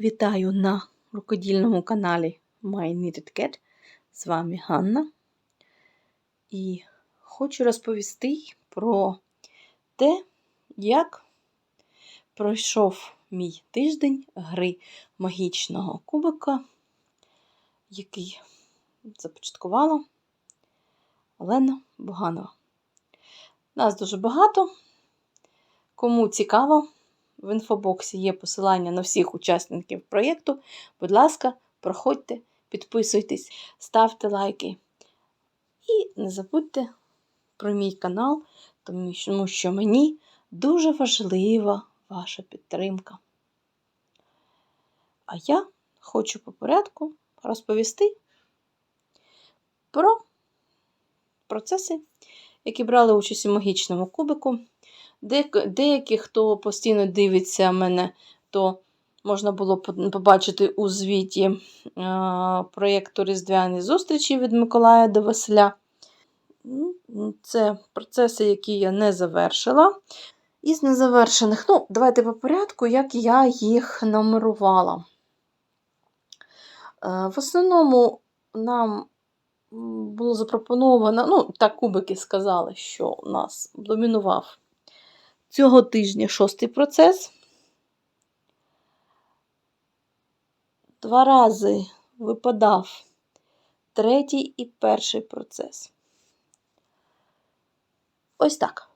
Вітаю на рукодільному каналі My Knitted Cat. З вами Ганна. І хочу розповісти про те, як пройшов мій тиждень гри магічного кубика, який започаткувала Олена Буганова. Нас дуже багато. Кому цікаво, в інфобоксі є посилання на всіх учасників проєкту. Будь ласка, проходьте, підписуйтесь, ставте лайки. І не забудьте про мій канал, тому що мені дуже важлива ваша підтримка. А я хочу по порядку розповісти про процеси, які брали участь у магічному кубику. Деякі, хто постійно дивиться мене, то можна було побачити у звіті проєкту Різдвяні зустрічі від Миколая до Василя. Це процеси, які я не завершила. Із незавершених, ну, давайте по порядку, як я їх номерувала. В основному нам було запропоновано, ну, так кубики сказали, що у нас домінував Цього тижня шостий процес. Два рази випадав третій і перший процес. Ось так.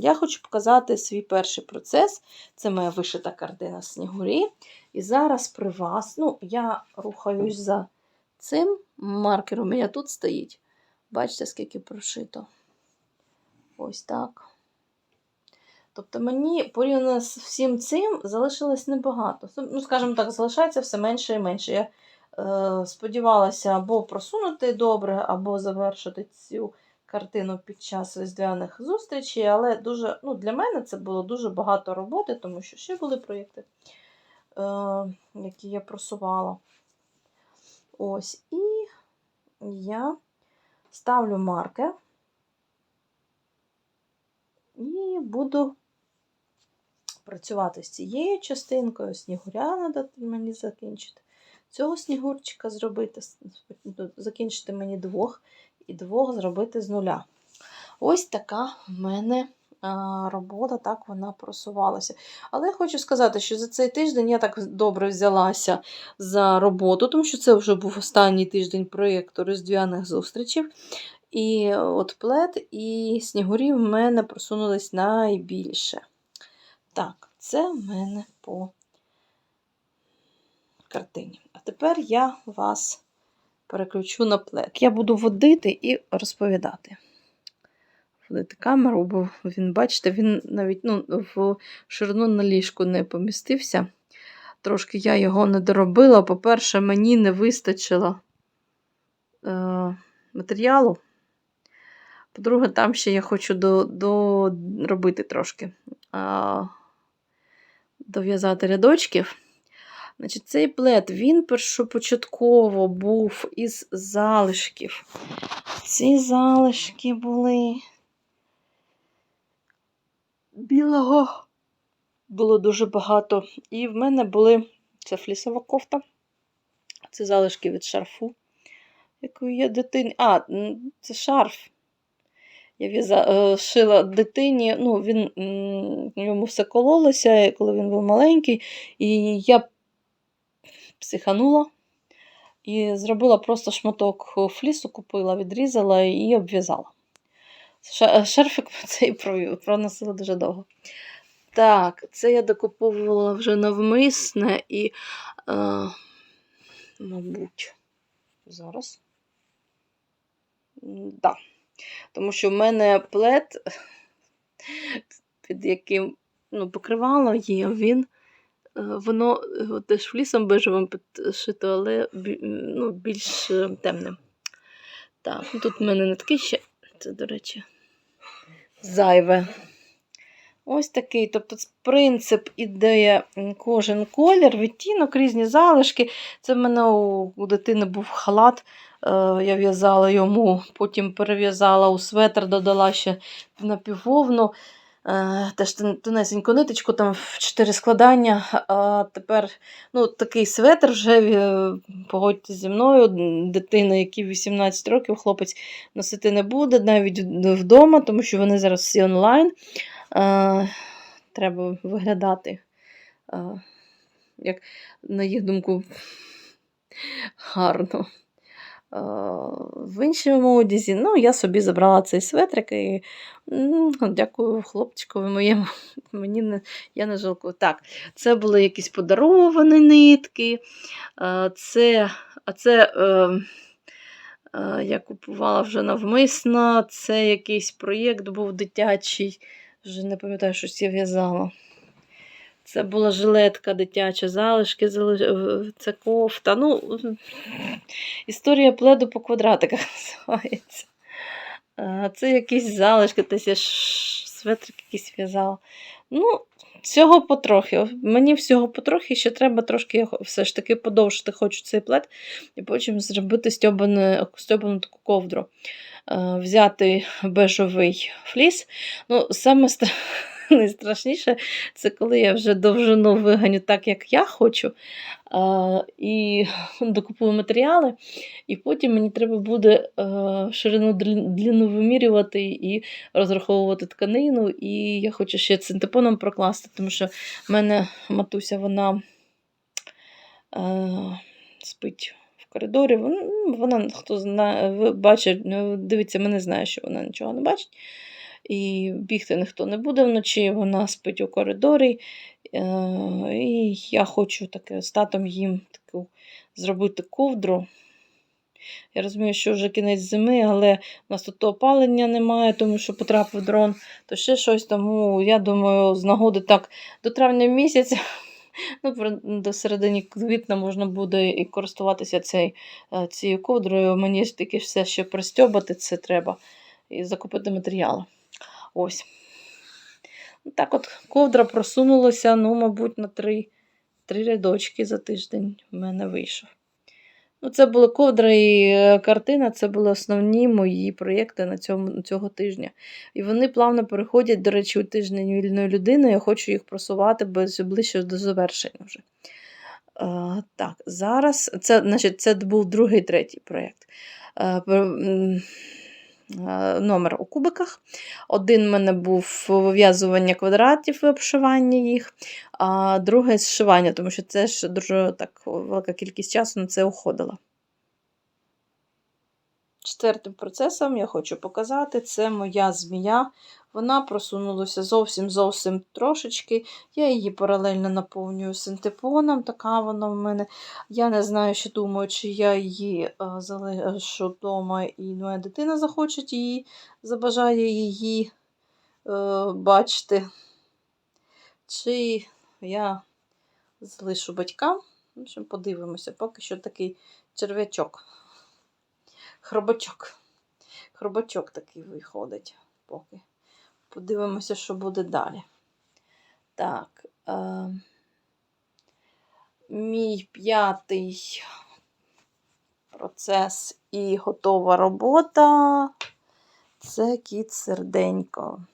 Я хочу показати свій перший процес. Це моя вишита картина Снігурі. І зараз при вас, ну, я рухаюсь за цим маркером, у мене тут стоїть. Бачите, скільки прошито. Ось так. Тобто мені порівняно з всім цим залишилось небагато. Ну, скажімо так, залишається все менше і менше. Я е, сподівалася або просунути добре, або завершити цю картину під час різдвяних зустрічей, але дуже, ну, для мене це було дуже багато роботи, тому що ще були проєкти, е, які я просувала. Ось, і я ставлю маркер. І буду працювати з цією частинкою, снігуря треба мені закінчити. Цього снігурчика зробити, закінчити мені двох і двох зробити з нуля. Ось така в мене робота, так вона просувалася. Але я хочу сказати, що за цей тиждень я так добре взялася за роботу, тому що це вже був останній тиждень проєкту Різдвяних зустрічей. І от плед і снігурі в мене просунулись найбільше. Так, це в мене по картині. А тепер я вас переключу на плед. Я буду водити і розповідати. Водити камеру, бо він, бачите, він навіть ну, в ширину на ліжку не помістився. Трошки я його не доробила. По-перше, мені не вистачило е, матеріалу. По-друге, там ще я хочу доробити до трошки, а, дов'язати рядочків. Значить, Цей плед, він першопочатково був із залишків. Ці залишки були білого було дуже багато. І в мене були це флісова кофта, це залишки від шарфу, якої я дитині. А, це шарф. Я в'яза, е, шила дитині, ну, він, йому все кололося, коли він був маленький, і я психанула і зробила просто шматок флісу, купила, відрізала і обв'язала. Шерфик цей проносила дуже довго. Так, це я докуповувала вже навмисне і, е, мабуть, зараз. Да. Тому що в мене плед, під яким ну, покривало є, він, е, воно теж флісом бежевим підшито, але ну, більш е, темним. Так, ну, тут в мене нитки ще, це, до речі, зайве. Ось такий, тобто принцип ідея кожен колір, відтінок, різні залишки. Це в мене у дитини був халат. Е, я в'язала йому, потім перев'язала у светр, додала ще напіввовну. Е, теж тонесеньку ниточку, там в чотири складання. А тепер ну, такий светр вже е, погодьте зі мною. Дитина, якій 18 років, хлопець носити не буде навіть вдома, тому що вони зараз всі онлайн. Е, треба виглядати, е, як, на їх думку, гарно. Е, В іншому одязі, ну, я собі забрала цей светрик і м, дякую хлопчикові моєму. Мені не, я не жалкую. Так, це були якісь подаровані нитки. е, Це, а це е, я купувала вже навмисно. Це якийсь проєкт був дитячий. Вже не пам'ятаю, щось я в'язала. Це була жилетка дитяча, залишки, це кофта. Ну, історія пледу по квадратиках називається. Це якісь залишки, десь я светрик якийсь в'язала. Ну, всього потрохи. Мені всього потрохи, ще треба трошки все ж таки подовжити хочу цей плед, і потім зробити стьобану, стьобану таку ковдру. Взяти бежовий фліс. Ну, саме найстрашніше це коли я вже довжину виганю так, як я хочу, і докупую матеріали, і потім мені треба буде е, ширину длину вимірювати і розраховувати тканину. І я хочу ще синтепоном прокласти, тому що в мене матуся вона е, спить. Коридорі, вона, ну, вона хто знає, бачить, ну, дивіться, мене знає, що вона нічого не бачить. І бігти ніхто не буде вночі, вона спить у коридорі. Е, і я хочу таке з татом їм таку зробити ковдру. Я розумію, що вже кінець зими, але у нас тут опалення немає, тому що потрапив дрон, то ще щось. Тому я думаю, з нагоди так до травня місяця, ну, до середини квітня можна буде і користуватися цей, е, цією ковдрою. Мені ж таки все ще пристьобати це треба і закупити матеріали. Ось. Так от ковдра просунулася, ну, мабуть, на три, три рядочки за тиждень в мене вийшов. Ну, це була ковдра і е, картина, це були основні мої проєкти на цьому, цього тижня. І вони плавно переходять, до речі, у тиждень вільної людини. Я хочу їх просувати без, ближче до завершення вже. Е, так, зараз це, значить, це був другий, третій проєкт. Е, номер у кубиках. Один в мене був вив'язування квадратів обшивання їх, а другий зшивання, тому що це ж дуже так велика кількість часу на це уходила. Четвертим процесом я хочу показати це моя змія. Вона просунулася зовсім зовсім трошечки. Я її паралельно наповнюю синтепоном, така вона в мене. Я не знаю, що думаю, чи я її е, залишу вдома і моя дитина захоче її, забажає її е, бачити. Чи я залишу батькам. В общем, подивимося, поки що такий черв'ячок. Хробачок. Хробачок такий виходить поки. Подивимося, що буде далі. Так. Е, мій п'ятий процес і готова робота. Це кіт серденько,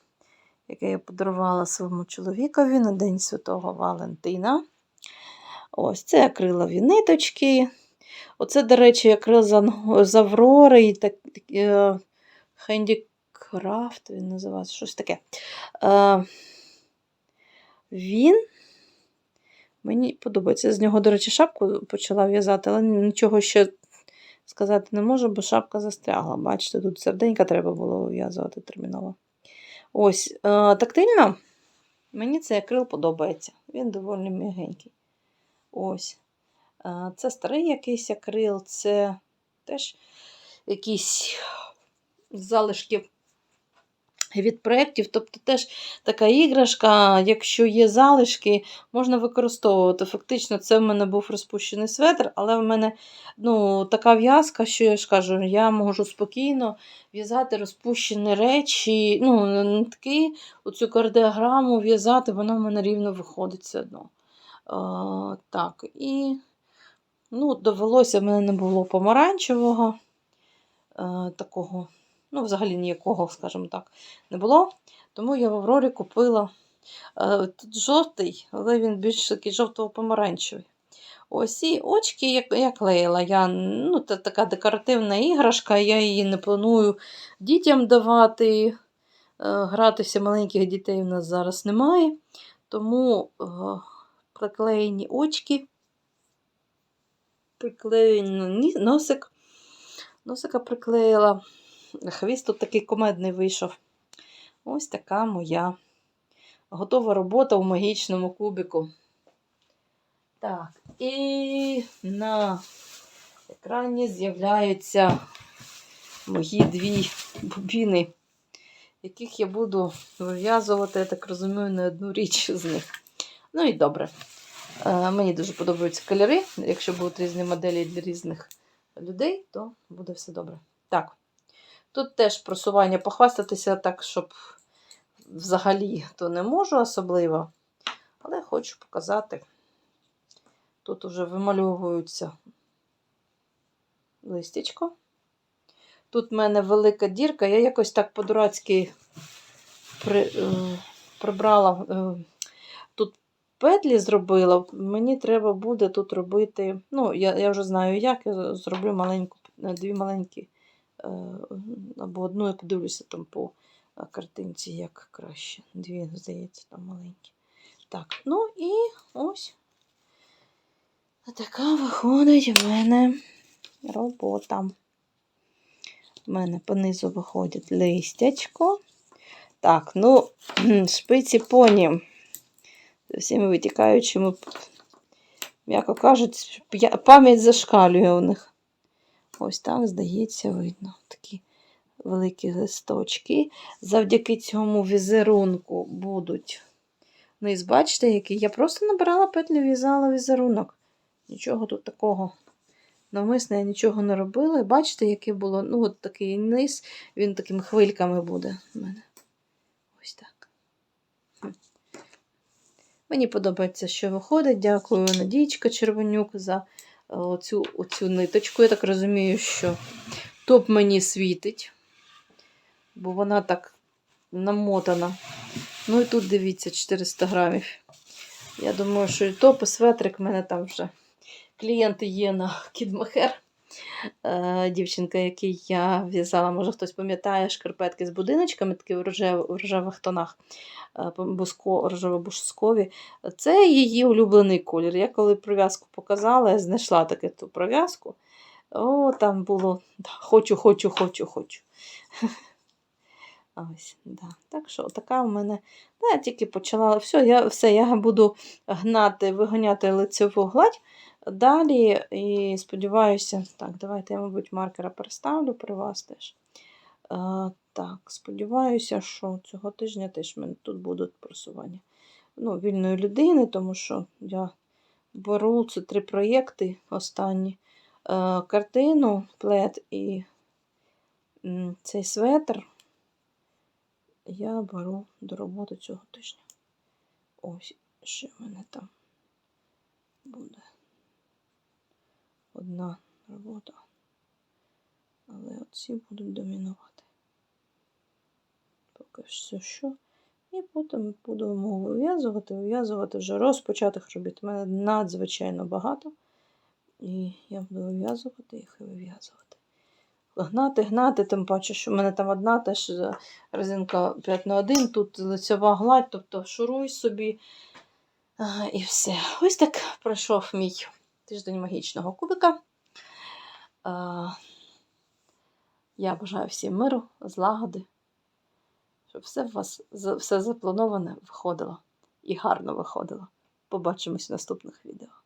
яке я подарувала своєму чоловікові на День Святого Валентина. Ось це акрилові ниточки. Оце, до речі, акрил з Аврори і так, е, Handicraft, він називається, щось таке. Е, він мені подобається. З нього, до речі, шапку почала в'язати, але нічого ще сказати не можу, бо шапка застрягла. Бачите, тут серденька треба було вив'язувати терміново. Ось, е, тактильно. Мені цей акрил подобається. Він доволі м'ягенький. Ось. Це старий якийсь акрил, це теж якісь залишки від проєктів. Тобто теж така іграшка, якщо є залишки, можна використовувати. Фактично, це в мене був розпущений светр, але в мене ну, така в'язка, що я ж кажу, я можу спокійно в'язати розпущені речі, ну, нитки, оцю кардіограму в'язати, вона в мене рівно виходить все одно. Е, так, і ну, довелося, в мене не було помаранчевого, е, такого Ну, взагалі ніякого, скажімо так, не було. Тому я в Аврорі купила е, тут жовтий, але він більш такий жовто-помаранчевий. Ось і очки я, я клеїла. Я, ну, це така декоративна іграшка, я її не планую дітям давати. Е, Гратися маленьких дітей в нас зараз немає. Тому е, приклеєні очки, приклеєний носик. Носика приклеїла. Хвіст тут такий комедний вийшов. Ось така моя готова робота в магічному кубику. Так, і на екрані з'являються мої дві бобіни, яких я буду вив'язувати, я так розумію, не одну річ з них. Ну і добре. Е, Мені дуже подобаються кольори. Якщо будуть різні моделі для різних людей, то буде все добре. Так, тут теж просування похвастатися так, щоб взагалі то не можу особливо, але хочу показати. Тут уже вимальовуються листячко. Тут в мене велика дірка, я якось так по-дурацьки при, е, прибрала. Е, петлі зробила. Мені треба буде тут робити. Ну, я я вже знаю, як. Я зроблю маленьку, дві маленькі, е, або одну, я подивлюся там по е, картинці, як краще. Дві, здається, там маленькі. Так, ну і ось. Така виходить в мене робота. У мене понизу виходить листячко. Так, ну, шпиці поні всіми витікаючими, м'яко кажуть, пам'ять зашкалює у них. Ось так, здається, видно. Такі великі листочки. Завдяки цьому візерунку будуть. Ну, і бачите, який. Я просто набирала петлю, в'язала візерунок. Нічого тут такого навмисно я нічого не робила. Бачите, яке було, ну, от такий низ, він такими хвильками буде в мене. Ось так. Мені подобається, що виходить. Дякую, Надійчка Червонюк, за оцю, оцю ниточку. Я так розумію, що топ мені світить, бо вона так намотана. Ну і тут дивіться, 400 грамів. Я думаю, що і топ, і светрик в мене там вже клієнти є на Кідмахер. Е, дівчинка, який я в'язала, може хтось пам'ятає шкарпетки з будиночками, такі в рожевих, тонах рожево-бускові. Це її улюблений колір. Я коли прив'язку показала, я знайшла таку ту прив'язку. О, там було хочу, хочу, хочу, хочу. Ось, да. Так що, така у мене. Да, я тільки почала. Все, я все, я буду гнати, виганяти лицеву гладь. Далі, і сподіваюся, так, давайте я, мабуть, маркера переставлю при вас теж. А, так, сподіваюся, що цього тижня теж мене тут будуть просування ну, вільної людини, тому що я беру це три проєкти останні. А, картину, плед і цей светр я беру до роботи цього тижня. Ось, що в мене там буде одна робота. Але оці будуть домінувати. Поки що що. І потім будемо вив'язувати, вив'язувати вже розпочатих робіт. У мене надзвичайно багато. І я буду вив'язувати їх і вив'язувати. Гнати, гнати, тим паче, що в мене там одна теж резинка 5 на 1, тут лицьова гладь, тобто шуруй собі. І все. Ось так пройшов мій тиждень магічного кубика. Я бажаю всім миру, злагоди, щоб все у вас все заплановане виходило і гарно виходило. Побачимось в наступних відео.